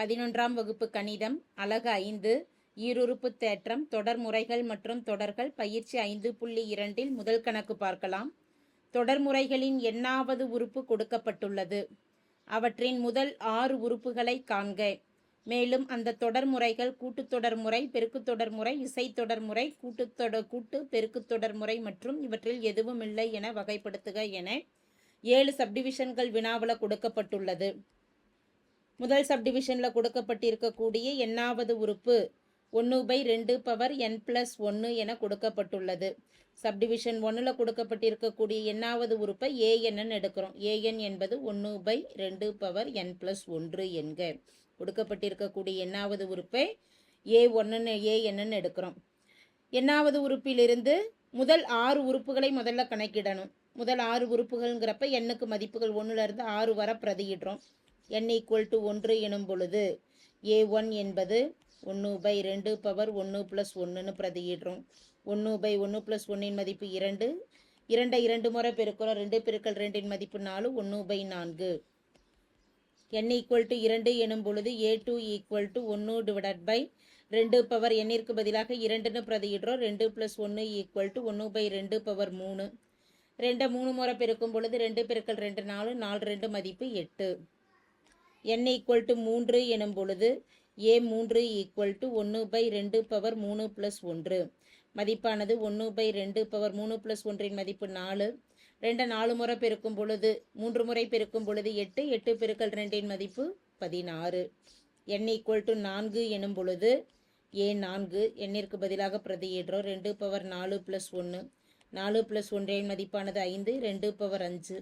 பதினொன்றாம் வகுப்பு கணிதம் அலகு ஐந்து ஈருறுப்பு தேற்றம் தொடர் முறைகள் மற்றும் தொடர்கள் பயிற்சி ஐந்து புள்ளி இரண்டில் முதல் கணக்கு பார்க்கலாம். தொடர் முறைகளின் எண்ணாவது உறுப்பு கொடுக்கப்பட்டுள்ளது. அவற்றின் முதல் ஆறு உறுப்புகளை காண்க. மேலும் அந்த தொடர் முறைகள் கூட்டுத்தொடர் முறை பெருக்குத் தொடர் முறை இசைத்தொடர் முறை கூட்டுத்தொடர் கூட்டு பெருக்குத்தொடர் முறை மற்றும் இவற்றில் எதுவும் இல்லை என வகைப்படுத்துக என ஏழு சப்டிவிஷன்கள் வினாவில் கொடுக்கப்பட்டுள்ளது. முதல் சப்டிவிஷனில் கொடுக்கப்பட்டிருக்கக்கூடிய எண்ணாவது உறுப்பு ஒன்று பை ரெண்டு பவர் என் ப்ளஸ் ஒன்று என கொடுக்கப்பட்டுள்ளது. சப்டிவிஷன் ஒன்றில் கொடுக்கப்பட்டிருக்கக்கூடிய எண்ணாவது உறுப்பை ஏஎன்னு எடுக்கிறோம். ஏஎன் என்பது ஒன்று பை ரெண்டு பவர் என் ப்ளஸ் ஒன்று என்க. கொடுக்கப்பட்டிருக்கக்கூடிய எண்ணாவது உறுப்பை ஏ ஒன்றுன்னு ஏ என்னன்னு எடுக்கிறோம். எண்ணாவது உறுப்பிலிருந்து முதல் ஆறு உறுப்புகளை முதல்ல கணக்கிடணும். முதல் ஆறு உறுப்புகள்ங்கிறப்ப எண்ணுக்கு மதிப்புகள் ஒன்றுலேருந்து ஆறு வர பிரதியிடுறோம். என் ஈக்குவல் டு ஒன்று எனும் பொழுது ஏ ஒன் என்பது ஒன்று பை ரெண்டு பவர் ஒன்று ப்ளஸ் ஒன்றுன்னு பிரதியிடுறோம். ஒன்று பை ஒன்று ப்ளஸ் ஒன்றின் மதிப்பு இரண்டு. இரண்டை இரண்டு முறை பெருக்கிறோம். ரெண்டு பெருக்கள் ரெண்டின் மதிப்பு நாலு ஒன்று பை நான்கு. என் ஈக்குவல் டு இரண்டு எனும் பொழுது ஏ டூ ஈக்குவல் டு ஒன்று டிவைடட் பை ரெண்டு பவர் எண்ணிற்கு பதிலாக இரண்டுன்னு பிரதியிடுறோம். ரெண்டு ப்ளஸ் ஒன்று ஈக்குவல் டு ஒன்று பை ரெண்டு பவர் மூணு. ரெண்டை மூணு முறை பெருக்கும் பொழுது ரெண்டு பெருக்கள் ரெண்டு நாலு நாலு ரெண்டு மதிப்பு எட்டு. என் ஈக்குவல் டு மூன்று எனும் பொழுது ஏ மூன்று ஈக்குவல் டு ஒன்று பை ரெண்டு பவர் மூணு ப்ளஸ் ஒன்று. மதிப்பானது ஒன்று பை ரெண்டு பவர் மூணு ப்ளஸ் ஒன்றின் மதிப்பு நாலு. ரெண்டு நாலு முறை பெருக்கும் பொழுது மூன்று முறை பெருக்கும் பொழுது எட்டு எட்டு பெருக்கல் ரெண்டின் மதிப்பு பதினாறு. என் ஈக்குவல் டு நான்கு எனும் பொழுது ஏ நான்கு. எண்ணிற்கு பதிலாக பிரதியிடுறோம். ரெண்டு பவர் நாலு ப்ளஸ் ஒன்று. நாலு ப்ளஸ் ஒன்றின் மதிப்பானது ஐந்து ரெண்டு பவர் அஞ்சு.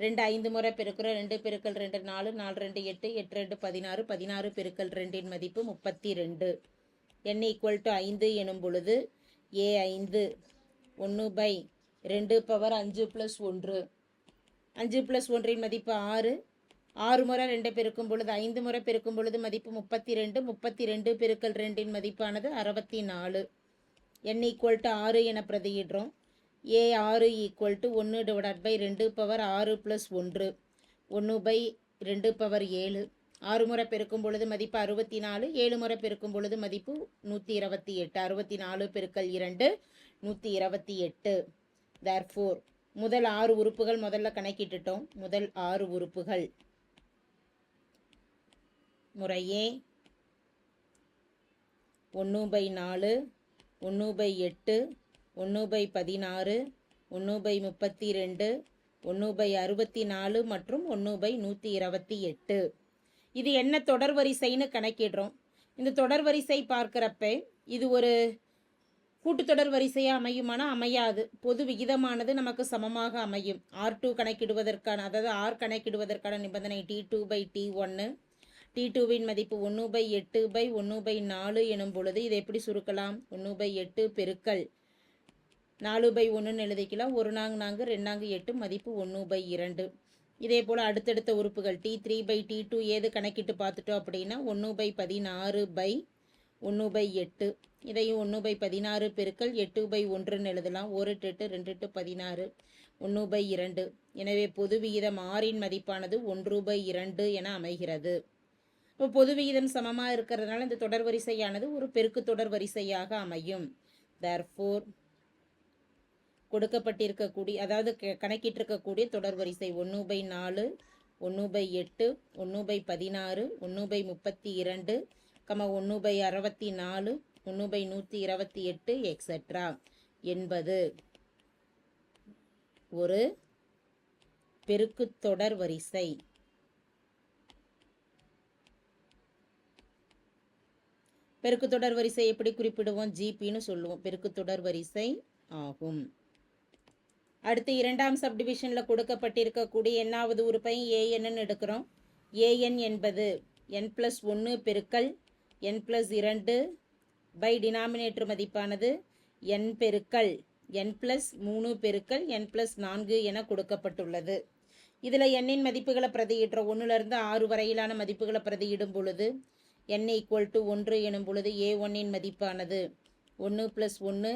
ரெண்டு ஐந்து முறை பெருக்கிறோம் ரெண்டு பெருக்கல் ரெண்டு நாலு நாலு ரெண்டு எட்டு எட்டு ரெண்டு பதினாறு பதினாறு பெருக்கல் ரெண்டின் மதிப்பு முப்பத்தி ரெண்டு என் ஈக்குவல் டு ஐந்து எனும் பொழுது ஏ ஐந்து ஒன்று பை ரெண்டு பவர் அஞ்சு ப்ளஸ் ஒன்று. அஞ்சு ப்ளஸ் ஒன்றின் மதிப்பு ஆறு. ஆறு முறை ரெண்டு பெருக்கும் பொழுது ஐந்து முறை பெருக்கும் பொழுது மதிப்பு முப்பத்தி ரெண்டு முப்பத்தி ரெண்டு பெருக்கல் ரெண்டின் மதிப்பானது அறுபத்தி நாலு. என் ஈக்குவல் டு ஆறு என பிரதியிடுறோம். ஏ ஆறு ஈக்குவல் டு ஒன்று டிவைடட் பை ரெண்டு பவர் ஆறு ப்ளஸ் ஒன்று ஒன்று பை ரெண்டு பவர் ஏழு. ஆறு முறை பெருக்கும் பொழுது மதிப்பு அறுபத்தி நாலு ஏழு முறை பெருக்கும் பொழுது மதிப்பு நூற்றி இருபத்தி எட்டு. அறுபத்தி நாலு பெருக்கல் இரண்டு நூற்றி இருபத்தி எட்டு. தேர்ஃபோர் முதல் ஆறு உறுப்புகள் முதல்ல கணக்கிட்டுட்டோம். முதல் ஆறு உறுப்புகள். முறையே ஒன்று பை நாலு ஒன்று பை எட்டு ஒன்று பை பதினாறு ஒன்று பை முப்பத்தி ரெண்டு ஒன்று பை அறுபத்தி நாலு மற்றும் ஒன்று பை நூற்றி இருபத்தி எட்டு. இது என்ன தொடர் வரிசைன்னு கணக்கிடுறோம். இந்த தொடர் வரிசை பார்க்குறப்ப இது ஒரு கூட்டுத்தொடர் வரிசையாக அமையுமானா அமையாது. பொது விகிதமானது நமக்கு சமமாக அமையும். ஆர் டூ கணக்கிடுவதற்கான அதாவது ஆர் கணக்கிடுவதற்கான நிபந்தனை டி டூ பை டி ஒன்று டி டூவின் மதிப்பு ஒன்று பை எட்டு பை ஒன்று பை நாலு எனும் பொழுது இதை எப்படி சுருக்கலாம்? ஒன்று பை எட்டு பெருக்கல். நாலு பை ஒன்றுன்னு எழுதிக்கலாம். ஒரு நாங்கு நான்கு ரெண்டாங்கு எட்டு மதிப்பு ஒன்று பை இரண்டு. இதே போல் அடுத்தடுத்த உறுப்புகள் T three by T two ஏது கணக்கிட்டு பார்த்துட்டோம் அப்படின்னா ஒன்று பை பதினாறு பை ஒன்று பை எட்டு. இதையும் ஒன்று பை பதினாறு பெருக்கள் எட்டு பை ஒன்றுன்னு எழுதலாம். ஒரு எட்டு ரெண்டு எட்டு பதினாறு ஒன்று பை இரண்டு. எனவே பொது விகிதம் ஆறின் மதிப்பானது ஒன்று பை இரண்டு என அமைகிறது. இப்போ பொது விகிதம் சமமாக இருக்கிறதுனால இந்த தொடர் வரிசையானது ஒரு பெருக்கு தொடர் வரிசையாக அமையும். தேர்ஃபோர் கொடுக்கப்பட்டிருக்கக்கூடிய அதாவது க- கணக்கிட்டிருக்கக்கூடிய தொடர் வரிசை ஒன்று பை நாலு ஒன்று பை எட்டு ஒன்று பை பதினாறு ஒன்று பை முப்பத்தி இரண்டு கம ஒன்று பை அறுபத்தி நாலு ஒன்று பை நூற்றி இருபத்தி எட்டு எக்ஸெட்ரா என்பது ஒரு பெருக்குத் தொடர் வரிசை. பெருக்கு தொடர் வரிசை எப்படி குறிப்பிடுவோம்? ஜிபின்னு சொல்லுவோம். பெருக்கு தொடர் வரிசை ஆகும். அடுத்து இரண்டாம் சப்டிவிஷனில் கொடுக்கப்பட்டிருக்கக்கூடிய என்னாவது உறுப்பையும் ஏஎன்னு எடுக்கிறோம். ஏஎன் என்பது என் ப்ளஸ் ஒன்று பெருக்கல் என் ப்ளஸ் இரண்டு பை டினாமினேட்டர் மதிப்பானது என் பெருக்கல் என் ப்ளஸ் மூணு பெருக்கல் என் ப்ளஸ் நான்கு என கொடுக்கப்பட்டுள்ளது. இதில் எண்ணின் மதிப்புகளை பிரதியிடுறோம் ஒன்றுலேருந்து ஆறு வரையிலான மதிப்புகளை பிரதியிடும் பொழுது என் ஈக்குவல் டு ஒன்று எனும் பொழுது ஏ ஒன்னின் மதிப்பானது ஒன்று ப்ளஸ் ஒன்று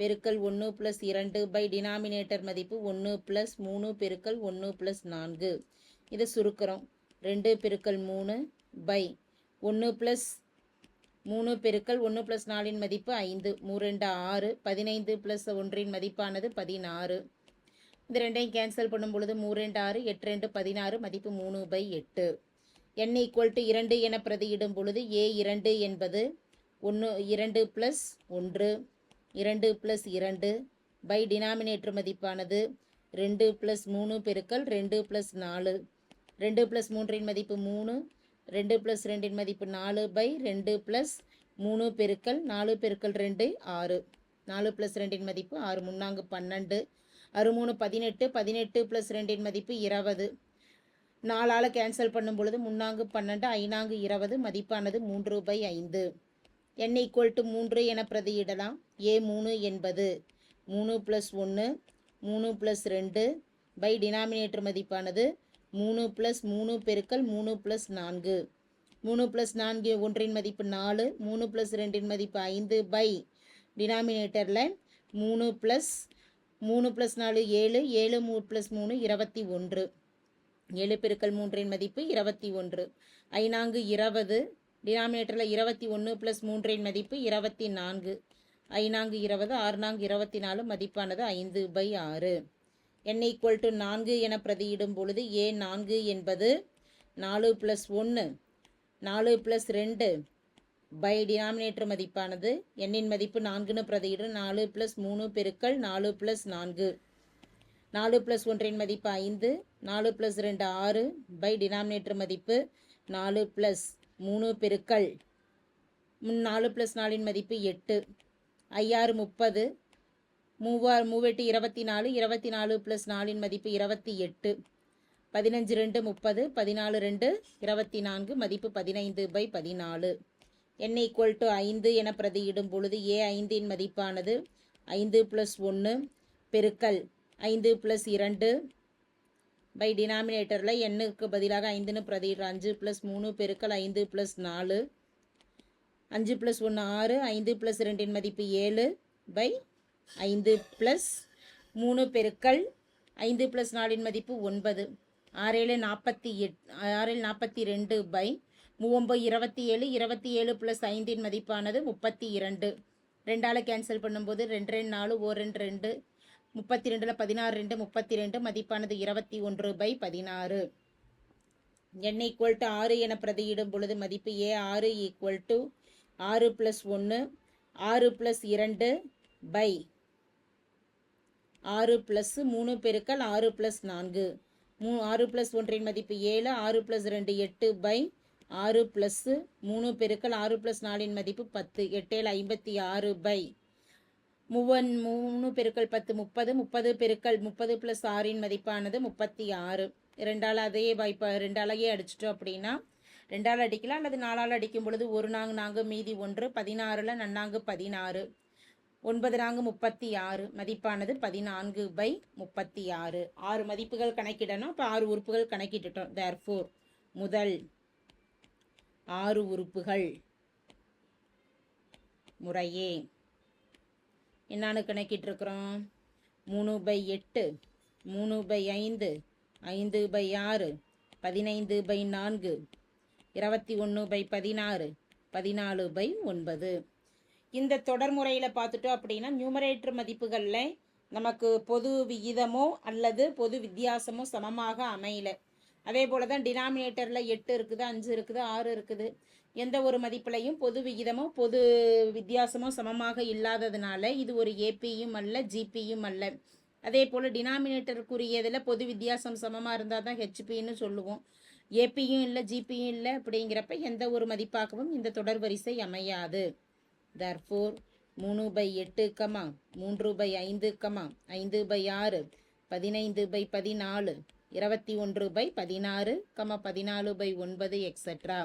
பெருக்கல் ஒன்று ப்ளஸ் இரண்டு பை டினாமினேட்டர் மதிப்பு ஒன்று ப்ளஸ் மூணு பெருக்கல் ஒன்று ப்ளஸ் நான்கு. இதை சுருக்கிறோம். ரெண்டு பெருக்கல் மூணு பை ஒன்று ப்ளஸ் மூணு பெருக்கல் ஒன்று ப்ளஸ் நாலின் மதிப்பு ஐந்து. மூரெண்டு ஆறு. பதினைந்து ப்ளஸ் ஒன்றின் மதிப்பானது பதினாறு. இந்த ரெண்டையும் கேன்சல் பண்ணும் பொழுது மூரெண்டு ஆறு எட்டு ரெண்டு பதினாறு மதிப்பு மூணு பை எட்டு. என் ஈக்குவல் டு இரண்டு என பிரதியிடும் பொழுது ஏ இரண்டு என்பது ஒன்று இரண்டு ப்ளஸ் ஒன்று. இரண்டு ப்ளஸ் இரண்டு பை டினாமினேட்டர் மதிப்பானது ரெண்டு ப்ளஸ் மூணு பெருக்கல் ரெண்டு ப்ளஸ் நாலு. ரெண்டு ப்ளஸ் மூன்றின் மதிப்பு மூணு. ரெண்டு ப்ளஸ் ரெண்டின் மதிப்பு நாலு பை ரெண்டு ப்ளஸ் மூணு பெருக்கல் நாலு பெருக்கல் ரெண்டு ஆறு. நாலு ப்ளஸ் ரெண்டின் மதிப்பு ஆறு முன்னாங்கு பன்னெண்டு. அறு மூணு பதினெட்டு பதினெட்டு ப்ளஸ் ரெண்டின் மதிப்பு இருபது. நாலால் கேன்சல் பண்ணும் பொழுது முன்னாங்கு பன்னெண்டு ஐநாங்கு இருபது மதிப்பானது மூன்று பை ஐந்து. N ஈக்குவல் டு மூன்று என பிரதியிடலாம். ஏ மூணு என்பது மூணு ப்ளஸ் ஒன்று மூணு ப்ளஸ் ரெண்டு பை டினாமினேட்டர் மதிப்பானது மூணு ப்ளஸ் மூணு பெருக்கல் மூணு ப்ளஸ் நான்கு. மூணு ப்ளஸ் நான்கு ஒன்றின் மதிப்பு நாலு மூணு ப்ளஸ் ரெண்டின் மதிப்பு ஐந்து பை டினாமினேட்டரில் மூணு ப்ளஸ் மூணு ப்ளஸ் நாலு ஏழு ஏழு மூ ப்ளஸ் மூணு இருபத்தி ஒன்று. ஏழு பெருக்கல் மூன்றின் மதிப்பு இருபத்தி ஒன்று. ஐநான்கு இருபது டினாமினேட்டரில் இருபத்தி ஒன்று ப்ளஸ் மூன்றின் மதிப்பு இருபத்தி நான்கு. ஐநான்கு இருபது ஆறு நான்கு இருபத்தி நாலு மதிப்பானது ஐந்து பை ஆறு. என் ஈக்குவல் டு நான்கு என பிரதியிடும் பொழுது ஏ நான்கு என்பது நாலு ப்ளஸ் ஒன்று நாலு ப்ளஸ் ரெண்டு பை டினாமினேட்டர் மதிப்பானது எண்ணின் மதிப்பு நான்குன்னு பிரதியிடும் நாலு ப்ளஸ் மூணு பெருக்கள் நாலு ப்ளஸ் நான்கு. நாலு ப்ளஸ் ஒன்றின் மதிப்பு ஐந்து நாலு ப்ளஸ் ரெண்டு ஆறு பை டினாமினேட்டர் மதிப்பு நாலு ப்ளஸ் மூணு பெருக்கல் நாலு ப்ளஸ் நாலின் மதிப்பு எட்டு. ஐயாறு முப்பது. மூவாறு மூவெட்டு இருபத்தி நாலு இருபத்தி நாலு ப்ளஸ் நாலின் மதிப்பு இருபத்தி எட்டு. பதினஞ்சு ரெண்டு முப்பது. பதினாலு ரெண்டு இருபத்தி நான்கு மதிப்பு பதினைந்து பை பதினாலு. என் ஈக்குவல் டு ஐந்து என பிரதியிடும் பொழுது ஏ ஐந்தின் மதிப்பானது ஐந்து ப்ளஸ் ஒன்று பெருக்கல் ஐந்து ப்ளஸ் இரண்டு பை டினாமினேட்டரில் எண்ணுக்கு பதிலாக ஐந்துன்னு பிரதியிடுற அஞ்சு ப்ளஸ் மூணு பெருக்கல் ஐந்து ப்ளஸ் நாலு. அஞ்சு ப்ளஸ் ஒன்று ஆறு ஐந்து ப்ளஸ் ரெண்டின் மதிப்பு ஏழு பை ஐந்து ப்ளஸ் மூணு பெருக்கல் ஐந்து ப்ளஸ் நாலின் மதிப்பு ஒன்பது. ஆறேழு நாற்பத்தி எட் ஆறேழு நாற்பத்தி ரெண்டு பை மூவொம்பது இருபத்தி ஏழு இருபத்தி ஏழு ப்ளஸ் ஐந்தின் மதிப்பானது முப்பத்தி இரண்டு. ரெண்டால் கேன்சல் பண்ணும்போது ரெண்டு ரெண்டு நாலு ஓ ரெண்டு ரெண்டு. முப்பத்தி ரெண்டில் பதினாறு ரெண்டு முப்பத்தி ரெண்டு மதிப்பானது இருபத்தி ஒன்று பை பதினாறு. என் ஈக்குவல் டு ஆறு என பிரதியிடும் பொழுது மதிப்பு ஏ ஆறு ஈக்குவல் டு ஆறு ப்ளஸ் ஒன்று ஆறு ப்ளஸ் இரண்டு பை. ஆறு ப்ளஸ் மூணு பெருக்கல் ஆறு ப்ளஸ் நான்கு. மூ ஆறு ப்ளஸ் ஒன்றின் மதிப்பு ஏழு ஆறு ப்ளஸ் ரெண்டு எட்டு பை. ஆறு ப்ளஸ்ஸு மூணு பெருக்கல் ஆறு ப்ளஸ் நாலின் மதிப்பு பத்து எட்டேழு ஐம்பத்தி ஆறு பை. மூவன் மூணு பெருக்கல் பத்து முப்பது முப்பது பெருக்கல் முப்பது ப்ளஸ் ஆறின் மதிப்பானது முப்பத்தி ஆறு. ரெண்டால் அதே வாய்ப்பா ரெண்டாலையே அடிச்சிட்டோம் அப்படின்னா ரெண்டால் அடிக்கலாம் அல்லது நாலால் அடிக்கும் பொழுது ஒரு நாங்கு நான்கு மீதி ஒன்று பதினாறில் நன்னாங்கு பதினாறு. ஒன்பது நான்கு முப்பத்தி ஆறு மதிப்பானது பதினான்கு பை முப்பத்தி ஆறு. ஆறு மதிப்புகள் கணக்கிடணும் இப்போ ஆறு உறுப்புகள் கணக்கிட்டுட்டோம். தேர்ஃபோர் முதல் ஆறு உறுப்புகள் முறையே. என்னான்னு கணக்கிட்டுருக்குறோம்? மூணு பை எட்டு மூணு பை ஐந்து ஐந்து பை ஆறு பதினைந்து பை நான்கு இருபத்தி ஒன்று பை பதினாறு பதினாலு பை ஒன்பது. இந்த தொடர்முறையில் பார்த்துட்டோம் அப்படின்னா நியூமரேட்டர் மதிப்புகளில் நமக்கு பொது விகிதமோ அல்லது பொது வித்தியாசமோ சமமாக அமையலை. அதே போல தான் டினாமினேட்டரில் எட்டு இருக்குது அஞ்சு இருக்குது ஆறு இருக்குது. எந்த ஒரு மதிப்புலையும் பொது விகிதமோ பொது வித்தியாசமோ சமமாக இல்லாததுனால இது ஒரு ஏபியும் அல்ல ஜிபியும் அல்ல. அதே போல் டினாமினேட்டருக்குரியதில் பொது வித்தியாசம் சமமாக இருந்தால் தான் ஹெச்பின்னு சொல்லுவோம். ஏபியும் இல்லை ஜிபியும் இல்லை அப்படிங்கிறப்ப எந்த ஒரு மதிப்பாகவும் இந்த தொடர் வரிசை அமையாது. தர்ஃபோர் மூணு பை எட்டு கமா மூன்று பை ஐந்து கமா ஐந்து பை ஆறு பதினைந்து பை பதினாலு இருபத்தி ஒன்று பை பதினாறு கம பதினாலு பை ஒன்பது எக்ஸட்ரா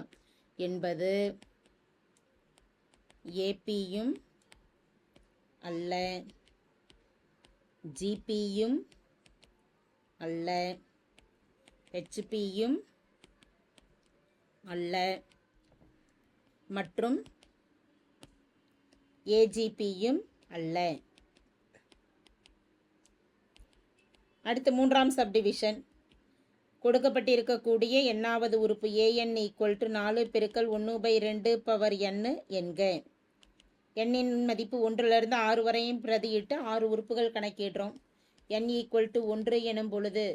என்பது ஏபியும் அல்ல ஜிபியும் அல்ல ஹெச்பியும் அல்ல மற்றும் ஏஜிபியும் அல்ல. அடுத்து மூன்றாம் சப்டிவிஷன் கொடுக்கப்பட்டிருக்கக்கூடிய எண்ணாவது உறுப்பு ஏஎன் ஈக்குவல் டு நாலு பெருக்கல் ஒன்று பை ரெண்டு பவர் என்னு என்க. எண்ணின் மதிப்பு ஒன்றிலிருந்து ஆறு வரையும் பிரதியிட்டு ஆறு உறுப்புகள் கணக்கிடுறோம். என் ஈக்குவல் டு ஒன்று எனும் பொழுது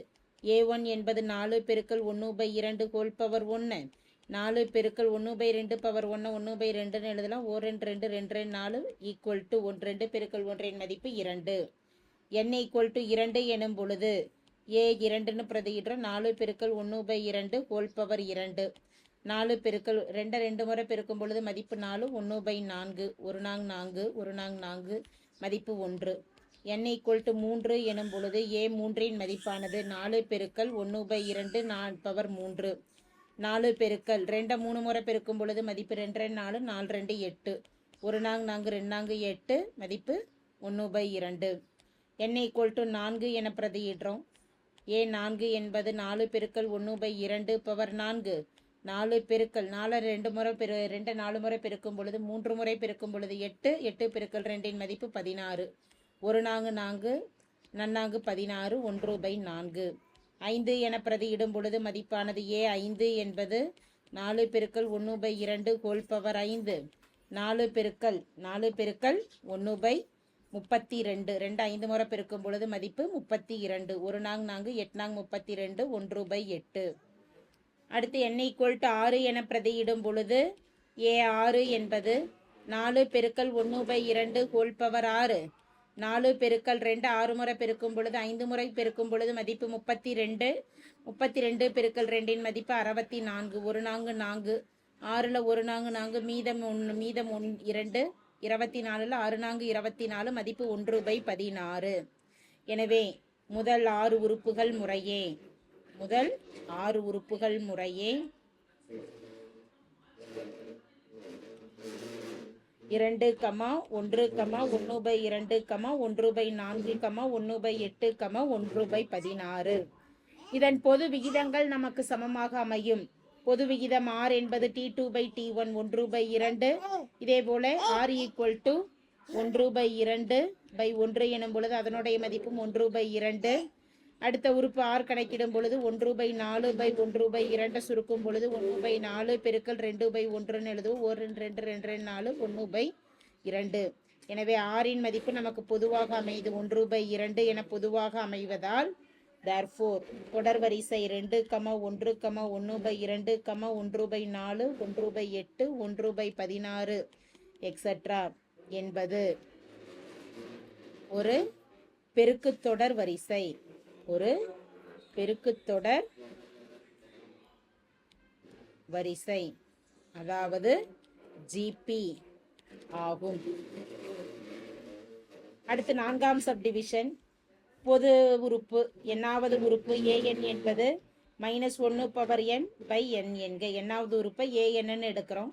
ஏ ஒன் என்பது நாலு பெருக்கல் ஒன்று பை இரண்டு கோல் பவர் ஒன்று நாலு பெருக்கல் ஒன்று பை ரெண்டு பவர் ஒன்று ஒன்று பை ரெண்டுன்னு எழுதலாம். ஓ ரெண்டு ரெண்டு ரெண்டு ரெண்டு நாலு ஈக்குவல் டு ஒன்று ரெண்டு பெருக்கல் ஒன்றின் மதிப்பு இரண்டு. என் ஈக்குவல் டு இரண்டு எனும் பொழுது ஏ இரண்டுன்னு பிரதியிடுறோம். நாலு பெருக்கள் ஒன்று பை இரண்டு ஹோல் பவர் இரண்டு. நாலு பெருக்கல் ரெண்டை ரெண்டு முறை பெருக்கும் பொழுது மதிப்பு நாலு ஒன்று பை நான்கு. ஒரு நாங் நான்கு ஒரு நாங் நான்கு மதிப்பு ஒன்று. என் ஈக்குவல் டு மூன்று எனும் பொழுது ஏ மூன்றின் மதிப்பானது நாலு பெருக்கள் ஒன்று பை இரண்டு நான் பவர் மூன்று. நாலு பெருக்கள் ரெண்டை மூணு முறை பெருக்கும் பொழுது மதிப்பு ரெண்டு ரெண்டு நாலு நாலு ரெண்டு எட்டு. ஒரு நாங் நான்கு ரெண்டு நான்கு எட்டு மதிப்பு ஒன்று பை இரண்டு. என் ஈக்குவல் டு நான்கு என பிரதியிடுறோம். ஏ நான்கு என்பது நாலு பெருக்கல் ஒன்று பை இரண்டு பவர் நான்கு. நாலு பெருக்கல் நாலு ரெண்டு முறை பெரு ரெண்டு நாலு முறை பெருக்கும் பொழுது மூன்று முறை பெருக்கும் பொழுது எட்டு எட்டு பெருக்கள் ரெண்டின் மதிப்பு பதினாறு. ஒரு நான்கு நான்கு நன்னாங்கு பதினாறு ஒன்று பை நான்கு. ஐந்து என பிரதியிடும் பொழுது மதிப்பானது ஏ ஐந்து என்பது நாலு பெருக்கல் ஒன்று பை இரண்டு ஹோல் பவர் ஐந்து. நாலு பெருக்கல் நாலு பெருக்கல் ஒன்று பை முப்பத்தி ரெண்டு ரெண்டு ஐந்து முறை பெருக்கும் பொழுது மதிப்பு முப்பத்தி இரண்டு ஒரு நாங் நான்கு எட்நாங் முப்பத்தி ரெண்டு ஒன்று பை எட்டு. அடுத்து எண்ணெய் ஈக்குவல் டு ஆறு என பிரதியிடும் பொழுது ஏ ஆறு என்பது நாலு பெருக்கல் ஒன்று பை இரண்டு ஹோல் பவர் ஆறு. நாலு பெருக்கல் ரெண்டு ஆறு முறை பெருக்கும் பொழுது ஐந்து முறை பெருக்கும் பொழுது மதிப்பு முப்பத்தி ரெண்டு முப்பத்தி ரெண்டு பெருக்கல் ரெண்டின் மதிப்பு அறுபத்தி நான்கு. ஒரு நான்கு நான்கு ஆறில் ஒரு நான்கு நான்கு மீதம் ஒன்று மீதம் ஒன் இரண்டு. இருபத்தி நாலில் ஆறு நான்கு இருபத்தி நாலு மதிப்பு ஒன்று பை பதினாறு. எனவே முதல் ஆறு உறுப்புகள் முறையே. முதல் ஆறு உறுப்புகள் முறையே. இரண்டு கமா ஒன்று கமா ஒன்று பை இரண்டு கமா ஒன்று பை நான்கு கமா ஒன்று பை எட்டு கமா ஒன்று பை பதினாறு. இதன் பொது விகிதங்கள் நமக்கு சமமாக அமையும். பொது விகிதம் ஆர் என்பது T two by T one ஒன்று பை இரண்டு. இதே போல ஆர் ஈக்குவல் டு ஒன்று பை இரண்டு பை ஒன்று எனும் பொழுது அதனுடைய மதிப்பும் ஒன்று பை இரண்டு. அடுத்த உறுப்பு ஆர் கணக்கிடும் பொழுது ஒன்று பை நாலு பை ஒன்று பை இரண்டு சுருக்கும் பொழுது ஒன்று பை நாலு பெருக்கல் ரெண்டு பை ஒன்றுன்னு எழுதுவோம். ஒரு ரெண்டு ரெண்டு ரெண்டு ரெண்டு நாலு ஒன்று பை இரண்டு. எனவே ஆறின் மதிப்பு நமக்கு பொதுவாக அமைது ஒன்று பை இரண்டு என பொதுவாக அமைவதால் தேர்ஃபோர் தொடர் வரிசை ரெண்டு கம ஒன்று கம ஒன்று பை இரண்டு கம ஒன்று பை நாலு ஒன்று பை எட்டு ஒன்று பை பதினாறு எக்ஸட்ரா என்பது ஒரு பெருக்குத்தொடர் வரிசை. ஒரு பெருக்குத்தொடர் வரிசை. அதாவது ஜிபி ஆகும். அடுத்து நான்காம் சப்டிவிஷன் பொது உறுப்பு எண்ணாவது உறுப்பு ஏஎன் என்பது மைனஸ் ஒன்று பவர் என் பை என் என்க. எண்ணாவது உறுப்பை ஏஎன்னு எடுக்கிறோம்.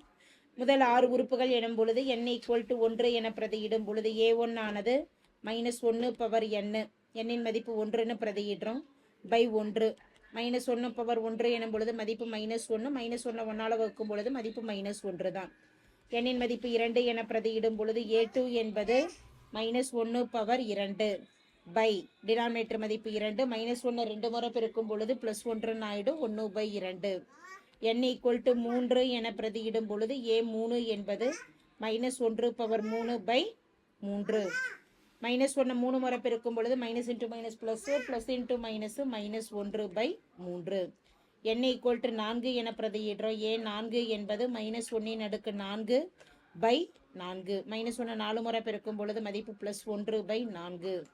முதல் ஆறு உறுப்புகள் எனும் பொழுது என் ஈக்குவல் டு ஒன்று என பிரதியிடும் பொழுது ஏ ஒன் ஆனது மைனஸ் ஒன்று பவர் என்னு எண்ணின் மதிப்பு ஒன்றுன்னு பிரதியிடுறோம். பை ஒன்று. மைனஸ் ஒன்று பவர் ஒன்று எனும் பொழுது மதிப்பு மைனஸ் ஒன்று மைனஸ் ஒன்று ஒன்றால் வகுக்கும் பொழுது மதிப்பு மைனஸ் ஒன்று தான். எண்ணின் மதிப்பு இரண்டு என பிரதியிடும் பொழுது ஏ டூ என்பது மைனஸ் ஒன்று பவர் இரண்டு. பை. டினாமினேட்டர் மதிப்பு இரண்டு மைனஸ் ஒன்று ரெண்டு முறை பெருக்கும் பொழுது ப்ளஸ் ஒன்றுன்னு ஆயிடும் ஒன்று பை இரண்டு. என் ஈக்குவல் டு மூன்று என பிரதியிடும் பொழுது ஏ மூணு என்பது மைனஸ் ஒன்று பவர் மூணு பை மூன்று. மைனஸ் ஒன்று மூணு முறை பெருக்கும் பொழுது minus into minus plus plus into minus minus ஒன்று பை மூன்று. என் ஈக்குவல் டு நான்கு என பிரதியிடுறோம். ஏ நான்கு என்பது மைனஸ் ஒன்றின் அடுக்கு நான்கு பை நான்கு. மைனஸ் ஒன்று நாலு முறை பெருக்கும் பொழுது மதிப்பு ப்ளஸ் ஒன்று பை நான்கு.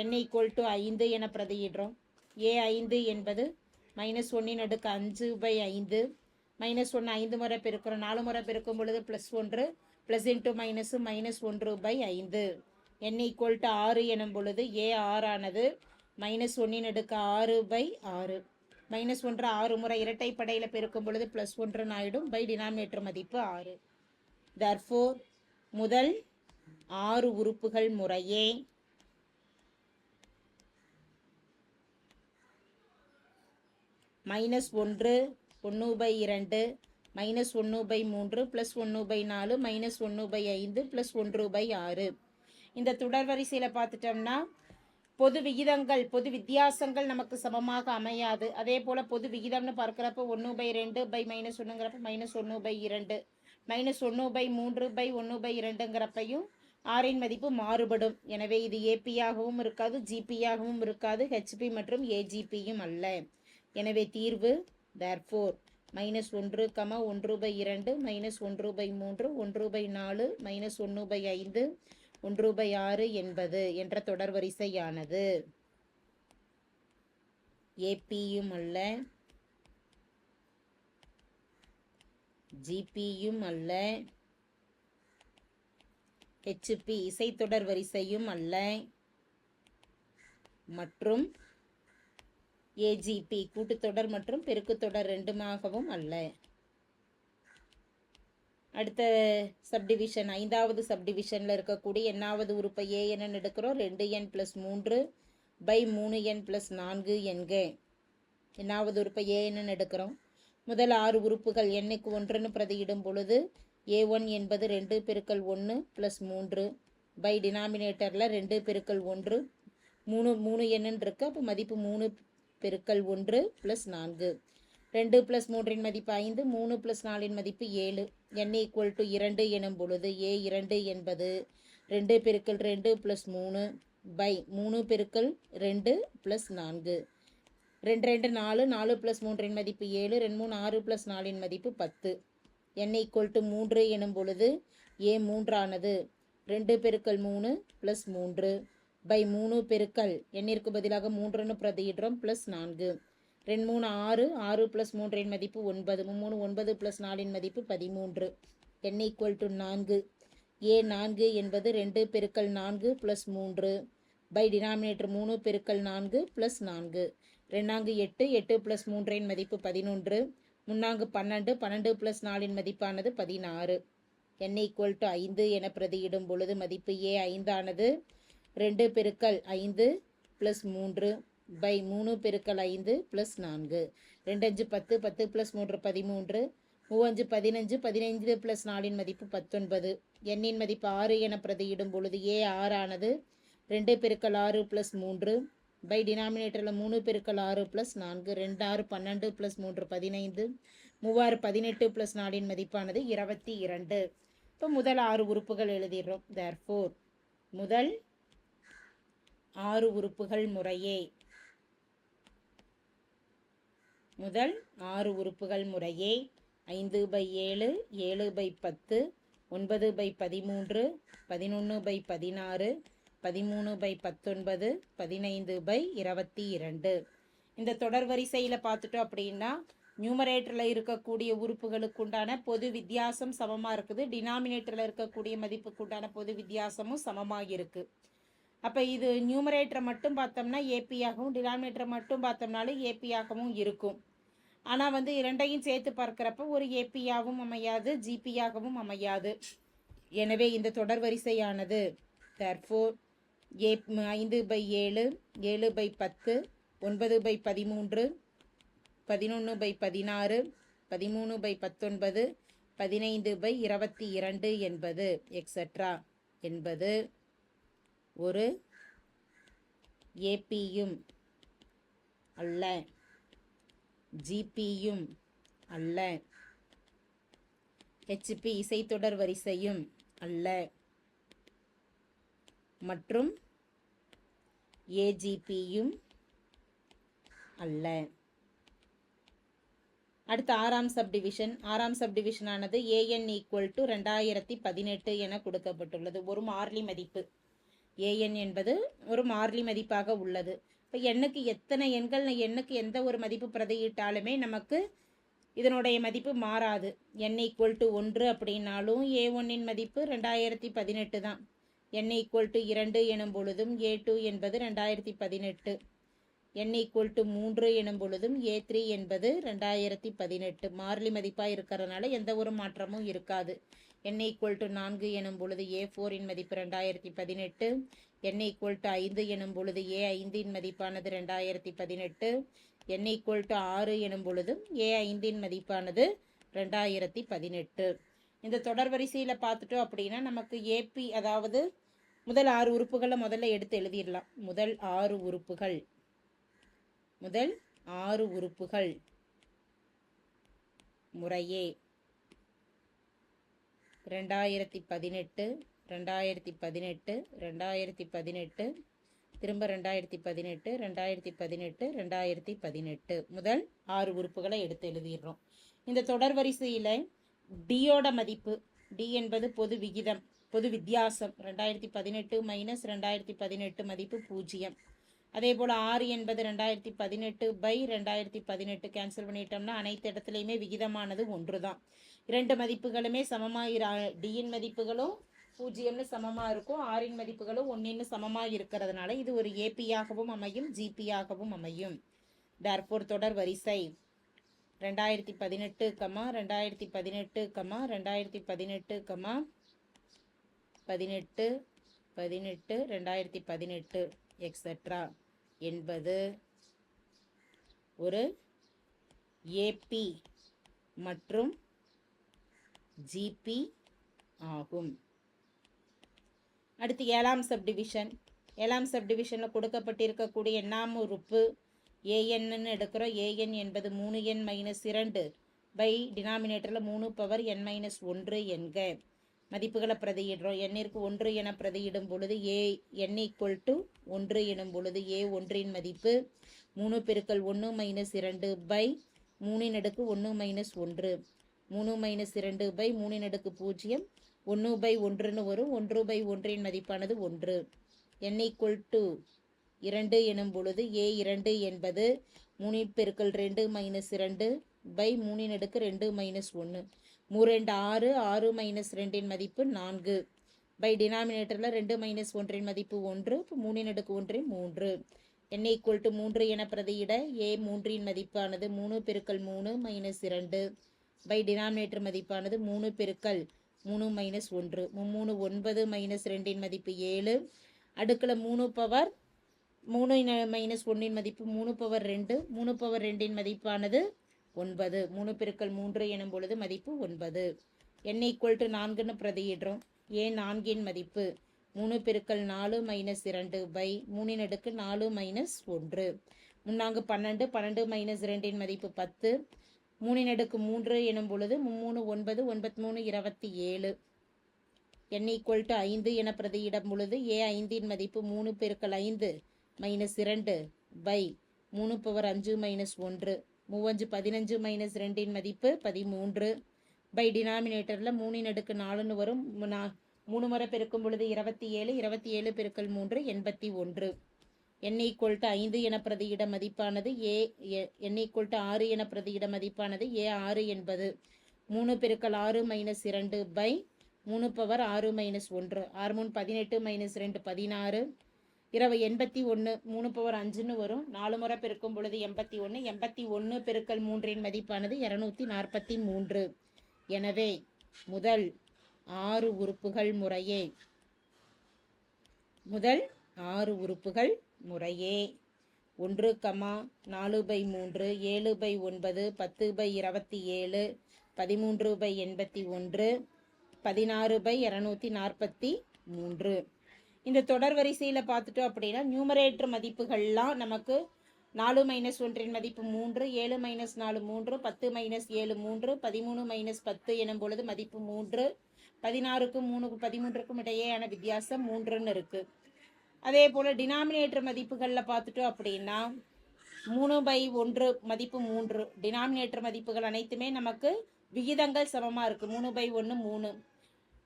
என் ஈக்குவல் டு ஐந்து என பிரதியிடுறோம். ஏ ஐந்து என்பது மைனஸ் ஒன்றின் அடுக்கு அஞ்சு பை ஐந்து. மைனஸ் ஒன்று ஐந்து முறை பெருக்கிறோம். நாலு முறை பெருக்கும் பொழுது ப்ளஸ் ஒன்று ப்ளஸ் இன்ட்டு மைனஸு மைனஸ் ஒன்று பை ஐந்து. என் ஈக்குவல் டு ஆறு எனும் பொழுது ஏ ஆறானது மைனஸ் ஒன்றின் அடுக்கு ஆறு பை ஆறு. மைனஸ் ஒன்று ஆறு முறை இரட்டைப்படையில் பெருக்கும் பொழுது ப்ளஸ் ஒன்று ஆயிடும். பை டினாமினேட்டர் மதிப்பு ஆறு. தர்ஃபோர் முதல் ஆறு உறுப்புகள் முறையே மைனஸ் ஒன்று ஒன்று பை இரண்டு மைனஸ் ஒன்று பை மூன்று ப்ளஸ் ஒன்று பை நாலு மைனஸ் ஒன்று பை ஐந்து ப்ளஸ் ஒன்று பை ஆறு. இந்த தொடர் வரிசையில் பார்த்துட்டோம்னா பொது விகிதங்கள் பொது வித்தியாசங்கள் நமக்கு சமமாக அமையாது. அதே போல் பொது விகிதம்னு பார்க்குறப்ப ஒன்று பை ரெண்டு பை மைனஸ் ஒன்றுங்கிறப்ப மைனஸ் ஒன்று பை இரண்டு மைனஸ் ஒன்று பை மூன்று பை ஒன்று பை இரண்டுங்கிறப்பையும் ஆரின் மதிப்பு மாறுபடும். எனவே இது ஏபியாகவும் இருக்காது ஜிபியாகவும் இருக்காது ஹெச்பி மற்றும் ஏஜிபியும் அல்ல. எனவே தீர்வு தேர் ஃபோர் மைனஸ் ஒன்று கம ஒன்று பை இரண்டு மைனஸ் ஒன்று பை மூன்று ஒன்று பை நாலு மைனஸ் ஒன்று பை ஐந்து ஒன்று பை ஆறு என்பது என்ற தொடர் வரிசையானது. ஏபியும் அல்ல ஜிபியும் அல்ல ஹெச்பி இசைத்தொடர் வரிசையும் அல்ல மற்றும் ஏஜிபி கூட்டுத்தொடர் மற்றும் பெருக்குத்தொடர் ரெண்டுமாகவும் அல்ல. அடுத்த சப்டிவிஷன் ஐந்தாவது சப்டிவிஷனில் இருக்கக்கூடிய என்னாவது உறுப்பை ஏ என்னு எடுக்கிறோம். ரெண்டு என் ப்ளஸ் மூன்று பை மூணு என் ப்ளஸ் நான்கு என்க. என்னாவது உறுப்பை ஏ என்னன்னு எடுக்கிறோம். முதல் ஆறு உறுப்புகள் எண்ணுக்கு ஒன்றுன்னு பிரதியிடும் பொழுது ஏ ஒன் என்பது ரெண்டு பெருக்கல் ஒன்று ப்ளஸ் மூன்று பை டினாமினேட்டரில் ரெண்டு பெருக்கல் ஒன்று. மூணு மூணு எண்ணுன்னு இருக்கு. அப்போ மதிப்பு மூணு பெருக்கல் ஒன்று ப்ளஸ் நான்கு. ரெண்டு ப்ளஸ் மூன்றின் மதிப்பு ஐந்து மூணு ப்ளஸ் நாலின் மதிப்பு ஏழு. என் ஈக்குவல் டு இரண்டு எனும் பொழுது ஏ இரண்டு என்பது ரெண்டு பெருக்கல் ரெண்டு ப்ளஸ் மூணு பை மூணு பெருக்கல் ரெண்டு ப்ளஸ் நான்கு. ரெண்டு ரெண்டு நாலு நாலு ப்ளஸ் மூன்றின் மதிப்பு ஏழு ரெண்டு மூணு ஆறு ப்ளஸ் நாலின் மதிப்பு பத்து. என் ஈக்குவல் டு மூன்று எனும் பொழுது ஏ மூன்றானது. ரெண்டு பெருக்கல் மூணு ப்ளஸ் மூன்று. பை மூணு பெருக்கல். எண்ணிற்கு பதிலாக மூன்றுன்னு பிரதியிடுறோம் ப்ளஸ் நான்கு. ரெண்டு மூணு ஆறு ஆறு ப்ளஸ் மூன்றின் மதிப்பு ஒன்பது. மூணு ஒன்பது ப்ளஸ் நாலின் மதிப்பு பதிமூன்று. என் ஈக்குவல் டு நான்கு. ஏ நான்கு என்பது ரெண்டு பெருக்கல் நான்கு ப்ளஸ் மூன்று. பை டினாமினேட்டர் மூணு பெருக்கல் நான்கு ப்ளஸ் நான்கு. ரெண்டாங்கு எட்டு எட்டு ப்ளஸ் மூன்றின் மதிப்பு பதினொன்று. முன்னாங்கு பன்னெண்டு பன்னெண்டு ப்ளஸ் நாலின் மதிப்பானது பதினாறு. என் ஈக்குவல் டு ஐந்து என பிரதியிடும் பொழுது மதிப்பு ஏ ஐந்தானது. ரெண்டு பெருக்கல் ஐந்து ப்ளஸ் மூன்று பை மூணு பெருக்கல் ஐந்து ப்ளஸ் நான்கு. ரெண்டு அஞ்சு பத்து பத்து ப்ளஸ் மூன்று பதிமூன்று. மூவஞ்சு பதினஞ்சு பதினைந்து ப்ளஸ் நாலின் மதிப்பு பத்தொன்பது. எண்ணின் மதிப்பு ஆறு என பிரதியிடும் பொழுது ஏ ஆறானது ரெண்டு பெருக்கல் ஆறு ப்ளஸ் மூன்று பை டினாமினேட்டரில் மூணு பெருக்கல் ஆறு ப்ளஸ் நான்கு. ரெண்டு ஆறு பன்னெண்டு ப்ளஸ் மூன்று பதினைந்து. மூவாறு பதினெட்டு ப்ளஸ் நாலின் மதிப்பானது இருபத்தி இரண்டு. இப்போ முதல் ஆறு உறுப்புகள் எழுதிடுறோம். தேர்ஃபோர் முதல் ஆறு உறுப்புகள் முறையே. முதல் ஆறு உறுப்புகள் முறையே. ஐந்து பை ஏழு ஏழு பை பத்து ஒன்பது பை பதிமூன்று பதினொன்று பை பதினாறு பதிமூணு பை பத்தொன்பது பதினைந்து பை இருபத்தி இரண்டு. இந்த தொடர் வரிசையில் பார்த்துட்டோம் அப்படின்னா நியூமரேட்டரில் இருக்கக்கூடிய உறுப்புகளுக்கு உண்டான பொது வித்தியாசம் சமமாக இருக்குது. டினாமினேட்டரில் இருக்கக்கூடிய மதிப்புக்கு உண்டான பொது வித்தியாசமும் சமமாக இருக்குது அப்போ இது நியூமரேட்டரை மட்டும் பார்த்தோம்னா ஏபியாகவும் டினாமினேட்டரை மட்டும் பார்த்தோம்னாலும் ஏபியாகவும் இருக்கும். ஆனால் வந்து இரண்டையும் சேர்த்து பார்க்குறப்ப ஒரு ஏபியாகவும் அமையாது ஜிபியாகவும் அமையாது. எனவே இந்த தொடர் வரிசையானது தர்ஃபோர் ஏ ஐந்து பை ஏழு ஏழு பை பத்து ஒன்பது பை பதிமூன்று பதினொன்று பை பதினாறு பதிமூணு பை பத்தொன்பது பதினைந்து பை இருபத்தி இரண்டு என்பது எக்ஸட்ரா என்பது ஒரு ஏபியும் அல்ல ஜிபியும் அல்ல ஹெச்பி இசைத்தொடர் வரிசையும் அல்ல மற்றும் ஏஜிபியும் அல்ல. அடுத்த ஆறாம் சப்டிவிஷன். ஆறாம் சப்டிவிஷனானது ஏஎன் ஈக்குவல் டு ரெண்டாயிரத்தி பதினெட்டு என கொடுக்கப்பட்டுள்ளது. ஒரு மார்லி மதிப்பு. ஏஎன் என்பது ஒரு மார்லி மதிப்பாக உள்ளது. இப்போ எண்ணுக்கு எத்தனை எண்கள் எண்ணுக்கு எந்த ஒரு மதிப்பு பிரதியிட்டாலுமே நமக்கு இதனுடைய மதிப்பு மாறாது. என் ஈக்குவல் டு ஒன்று அப்படின்னாலும் ஏ ஒன்னின் மதிப்பு ரெண்டாயிரத்தி பதினெட்டு தான். என் ஈக்குவல் டு இரண்டு எனும் பொழுதும் ஏ டூ என்பது ரெண்டாயிரத்தி பதினெட்டு. என் ஈக்குவல் டு மூன்று எனும் பொழுதும் ஏ த்ரீ என்பது ரெண்டாயிரத்தி பதினெட்டு. மாறிலி மதிப்பாக இருக்கிறதுனால எந்த ஒரு மாற்றமும் இருக்காது. என் ஈக்குவல் டு நான்கு எனும் பொழுது ஏ ஃபோரின் மதிப்பு ரெண்டாயிரத்தி பதினெட்டு என் ஈக்குவல் டு ஐந்து எனும் பொழுது ஏ ஐந்தின் மதிப்பானது ரெண்டாயிரத்தி பதினெட்டு என் ஈக்குவல் டு ஆறு எனும் பொழுதும் ஏ ஐந்தின் மதிப்பானது ரெண்டாயிரத்தி பதினெட்டு. இந்த தொடர் வரிசையில் பார்த்துட்டோம் அப்படின்னா நமக்கு ஏபி அதாவது முதல் ஆறு உறுப்புகளை முதல்ல எடுத்து எழுதிடலாம். முதல் ஆறு உறுப்புகள். முதல் ஆறு உறுப்புகள். முறையே. ரெண்டாயிரத்தி பதினெட்டு ரெண்டாயிரத்தி பதினெட்டு ரெண்டாயிரத்தி பதினெட்டு திரும்ப ரெண்டாயிரத்தி பதினெட்டு ரெண்டாயிரத்தி பதினெட்டு ரெண்டாயிரத்தி பதினெட்டு முதல் ஆறு உறுப்புகளை எடுத்து எழுதிடுறோம். இந்த தொடர் வரிசையில் டியோட மதிப்பு டி என்பது பொது விகிதம் பொது வித்தியாசம் ரெண்டாயிரத்தி பதினெட்டு மைனஸ் ரெண்டாயிரத்தி பதினெட்டு மதிப்பு பூஜ்ஜியம். அதே போல் ஆறு என்பது ரெண்டாயிரத்தி பதினெட்டு பை ரெண்டாயிரத்தி பதினெட்டு கேன்சல் பண்ணிட்டோம்னா அனைத்து இடத்துலையுமே விகிதமானது ஒன்று தான் இரண்டு மதிப்புகளுமே சமமாக டியின் மதிப்புகளும் பூஜ்ஜியம்னு சமமாக இருக்கும் ஆறின் மதிப்புகளும் ஒன்றின்னு சமமாக இருக்கிறதுனால இது ஒரு ஏபியாகவும் அமையும் ஜிபியாகவும் அமையும். டேர்போர் தொடர் வரிசை ரெண்டாயிரத்தி பதினெட்டு கமா ரெண்டாயிரத்தி பதினெட்டு கமா ரெண்டாயிரத்தி பதினெட்டு கமா பதினெட்டு பதினெட்டு ரெண்டாயிரத்தி பதினெட்டு எக்ஸட்ரா என்பது ஒரு ஏபி மற்றும் ஜிபி ஆகும். அடுத்து ஏழாம் சப்டிவிஷன் ஏழாம் சப்டிவிஷனில் கொடுக்கப்பட்டிருக்கக்கூடிய நாம் உறுப்பு ஏஎன்னு எடுக்கிறோம். ஏஎன் என்பது மூணு என் மைனஸ் இரண்டு பை டினாமினேட்டரில் மூணு பவர் என் மைனஸ் ஒன்று என்க. மதிப்புகளை பிரதியிடுறோம். எண்ணிற்கு ஒன்று என பிரதியிடும் பொழுது ஏ என் ஈக்குவல் டு ஒன்று எனும் பொழுது ஏ ஒன்றின் மதிப்பு மூணு பெருக்கல் ஒன்று மைனஸ் இரண்டு பை மூணின் அடுக்கு ஒன்று மைனஸ் ஒன்று. மூணு மைனஸ் இரண்டு பை மூணின் அடுக்கு பூஜ்ஜியம். ஒன்று பை ஒன்றுன்னு வரும். ஒன்று பை ஒன்றின் மதிப்பானது ஒன்று. என் ஈக்குவல் டு இரண்டு எனும் பொழுது ஏ இரண்டு என்பது மூணு பெருக்கல் ரெண்டு மைனஸ் இரண்டு பை மூணின் அடுக்கு ரெண்டு மைனஸ் ஒன்று மூரெண்டு ஆறு ஆறு மைனஸ் ரெண்டின் மதிப்பு நான்கு. பை டினாமினேட்டரில் ரெண்டு மைனஸ் ஒன்றின் மதிப்பு ஒன்று மூணின் அடுக்கு ஒன்றின் மூன்று. என் ஈக்குவல் டு மூன்று என பிரதியிட ஏ மூன்றின் மதிப்பானது மூணு பெருக்கல் மூணு மைனஸ் இரண்டு. பை டினாமினேட்டர் மதிப்பானது மூணு பெருக்கல் மூணு மைனஸ் ஒன்று. மூணு ஒன்பது மைனஸ் ரெண்டின் மதிப்பு ஏழு. அடுக்கில் மூணு பவர் மூணு மைனஸ் ஒன்றின் மதிப்பு மூணு பவர் ரெண்டு. மூணு பவர் ரெண்டின் மதிப்பானது ஒன்பது. மூணு பெருக்கள் மூன்று எனும் பொழுது மதிப்பு ஒன்பது. N equal to நான்குன்னு பிரதியிடுறோம். ஏ நான்கின் மதிப்பு மூணு பெருக்கள் நாலு மைனஸ் இரண்டு பை மூணின் அடுக்கு நாலு மைனஸ் ஒன்று. முன்னாங்கு பன்னெண்டு பன்னெண்டு மைனஸ் ரெண்டின் மதிப்பு பத்து. மூணின் அடுக்கு மூன்று எனும் பொழுது மும்மூணு ஒன்பது ஒன்பத்தி மூணு இருபத்தி ஏழு. என் ஈக்குவல் டு ஐந்து என பிரதியிடும் பொழுது ஏ ஐந்தின் மதிப்பு மூணு பெருக்கல் ஐந்து மைனஸ் இரண்டு பை மூணு பவர் அஞ்சு மைனஸ் ஒன்று. மூவஞ்சு பதினஞ்சு மைனஸ் ரெண்டின் மதிப்பு பதிமூன்று. பை டினாமினேட்டரில் மூணின் அடுக்கு நாலுன்னு வரும். மூணு முறை பெருக்கும் பொழுது இருபத்தி ஏழு இருபத்தி ஏழு பெருக்கள் மூன்று எண்பத்தி ஒன்று. என் ஈக்குவல் டு ஐந்து என பிரதியிட மதிப்பானது ஏ என் ஈக்குவல் டு ஆறு என பிரதியிட மதிப்பானது ஏ ஆறு என்பது மூணு பெருக்கல் ஆறு மைனஸ் இரண்டு பை மூணு பவர் ஆறு மைனஸ் ஒன்று. ஆறு மூணு பதினெட்டு மைனஸ் ரெண்டு பதினாறு. இரவு எண்பத்தி ஒன்று மூணு பவர் அஞ்சுன்னு வரும். நாலு முறை பெருக்கும் பொழுது எண்பத்தி ஒன்று எண்பத்தி ஒன்று பெருக்கல் மூன்றின் மதிப்பானது இரநூத்தி நாற்பத்தி மூன்று. எனவே முதல் ஆறு உறுப்புகள் முறையே. முதல் ஆறு உறுப்புகள் முறையே. ஒன்று கமா நாலு பை மூன்று ஏழு பை ஒன்பது பத்து பை இருபத்தி ஏழு பதிமூன்று பை எண்பத்தி ஒன்று பதினாறு பை இரநூத்தி நாற்பத்தி மூன்று. இந்த தொடர் வரிசையில் பார்த்துட்டோம் அப்படின்னா நியூமரேட்டர் மதிப்புகள்லாம் நமக்கு நாலு மைனஸ் ஒன்றின் மதிப்பு மூன்று ஏழு மைனஸ் நாலு மூன்று பத்து மைனஸ் ஏழு மூன்று பதிமூணு மைனஸ் பத்து எனும் பொழுது மதிப்பு மூன்று. பதினாறுக்கும் மூணு பதிமூன்றுக்கும் இடையேயான வித்தியாசம் மூன்றுன்னு இருக்குது அதே போல் டினாமினேட்டர் மதிப்புகளில் பார்த்துட்டோம் அப்படின்னா மூணு பை ஒன்று மதிப்பு மூன்று. டினாமினேட்டர் மதிப்புகள் அனைத்துமே நமக்கு விகிதங்கள் சமமாக இருக்குது மூணு பை ஒன்று மூணு.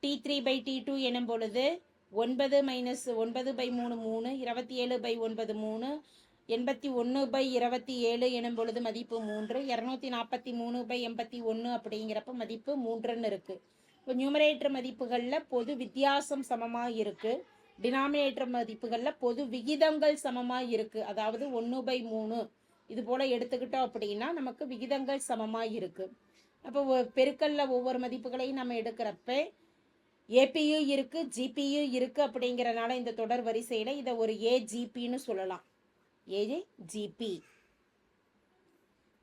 T three by T two எனும் பொழுது ஒன்பது மைனஸ் ஒன்பது பை மூணு மூணு இருபத்தி ஏழு பை ஒன்பது மூணு எண்பத்தி ஒன்று பை இருபத்தி ஏழு எனும் பொழுது மதிப்பு மூன்று. இரநூத்தி நாற்பத்தி மூணு பை எண்பத்தி ஒன்று அப்படிங்கிறப்ப மதிப்பு மூன்றுன்னு இருக்குது இப்போ நியூமரேட்டர் மதிப்புகளில் பொது வித்தியாசம் சமமாக இருக்குது டினாமினேட்டர் மதிப்புகளில் பொது விகிதங்கள் சமமாக இருக்குது அதாவது ஒன்று பை மூணு. இது போல் எடுத்துக்கிட்டோம் அப்படின்னா நமக்கு விகிதங்கள் சமமாக இருக்குது அப்போ பெருக்கல்ல ஒவ்வொரு மதிப்புகளையும் நம்ம எடுக்கிறப்ப ஏபியு இருக்குது ஜிபியு இருக்குது அப்படிங்கிறனால இந்த தொடர் வரிசையில் இதை ஒரு ஏஜிபின்னு சொல்லலாம். ஏஜிபி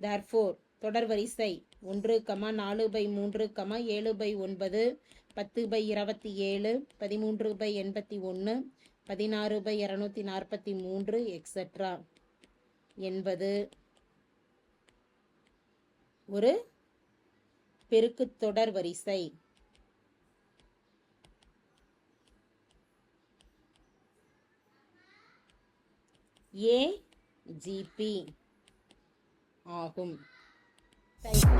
தேர்ஃபோர் தொடர் வரிசை ஒன்று கமா நாலு பை மூன்று கமா ஏழு பை ஒன்பது பத்து பை இருபத்தி ஏழு பதிமூன்று பை எண்பத்தி ஒன்று பதினாறு பை இரநூத்தி நாற்பத்தி மூன்று எக்ஸட்ரா என்பது ஒரு பெருக்குத்தொடர் வரிசை ஏ ஜிபி ஆகும் Thank you.